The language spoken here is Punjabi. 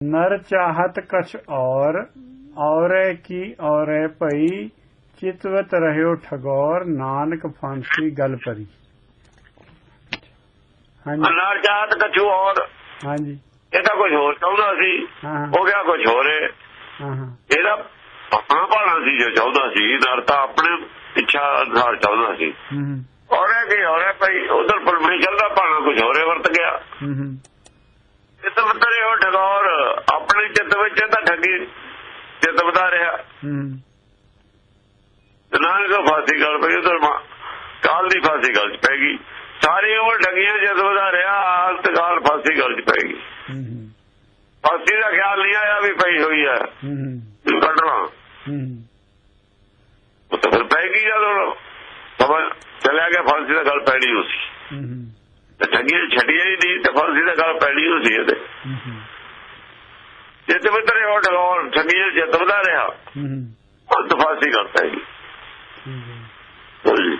ਨਰ ਚਾਹਤ ਕਛ ਔਰ ਔਰੇ ਕੀ ਔਰੇ ਭਈ ਚਿਤਵਤ ਰਹਿਓ ਠਗੌਰ ਨਾਨਕ ਫਾਂਸੀ ਗਲ ਪਰੀ ਹਾਂਜੀ। ਅਨਾਰ ਜਾਤ ਕਛੂ ਔਰ ਹਾਂਜੀ। ਇਹ ਤਾਂ ਕੁਝ ਹੋਰ ਚਾਹੁੰਦਾ ਸੀ ਹਾਂ ਗਿਆ ਕੁਝ ਹੋਰ ਹੈ ਹਾਂ ਹਾਂ। ਇਹਦਾ ਆਪਣਾ ਭਾਣਾ ਸੀ ਜੋ ਚਾਹੁੰਦਾ ਸੀ ਨਰ ਤਾਂ ਆਪਣੇ ਇੱਛਾ ਅਨੁਸਾਰ ਚਾਹੁੰਦਾ ਸੀ। ਹੂੰ ਹੂੰ, ਔਰੇ ਕੀ ਔਰੇ ਭਾਈ ਉਧਰ ਪਰਮੇਸ਼ਰ ਦਾ ਭਾਣਾ ਕੁਝ ਹੋਰੇ ਵਰਤ ਗਿਆ ਹੂੰ ਹੂੰ ਚਿੱਤ ਵਧਰੇ ਹੋ ਠਗੌਰ ਆਪਣੇ ਚਿੱਤ ਵਿੱਚ ਤਾਂ ਠੱਗੀ ਚਿੱਤ ਵਧਾ ਰਿਹਾ ਨਾਨਕ ਫਾਸੀ ਗੱਲ ਪਈ ਉਧਰ ਕਾਲ ਦੀ ਫਾਸੀ ਗੱਲ ਚ ਪੈ ਗਈ। ਸਾਰੀ ਉਮਰ ਠੱਗੀਆਂ ਜਦ ਵਧਾ ਰਿਹਾ ਹਾਲਤ ਕਾਲ ਫਾਸੀ ਗੱਲ ਚ ਪੈ ਗਈ। ਫਾਸੀ ਦਾ ਖਿਆਲ ਨਹੀਂ ਆਇਆ ਵੀ ਪਈ ਹੋਈ ਹੈ ਕੱਢਣਾ। ਉਹ ਤਾਂ ਫਿਰ ਪੈ ਗਈ ਜਦੋਂ। ਸਮਝ ਚਲਿਆ ਗਿਆ ਫਾਂਸੀ ਦਾ ਗੱਲ ਪੈਣੀ ਹੋ। ਸੀ ਹੂੰ ਹੂੰ, ਤੇ ਠੱਗੀਆਂ ਛੱਡੀਆਂ ਹੀ ਨਹੀਂ ਤੇ ਫਾਂਸੀ ਦਾ ਗੱਲ ਪੈਣੀ ਹੋ ਸੀ ਹੂੰ, ਜਿੱਤ ਵਿਤਰੇ ਹੋ ਠਗੌਰ ਠੱਗੀਆਂ ਜਿੱਤ ਵਧਾ ਰਿਹਾ ਹੂੰ ਹੂੰ, ਉਹ ਤਾਂ ਫਾਂਸੀ ਗੱਲ ਪੈ ਗਈ ਠੀਕ ਹੈ।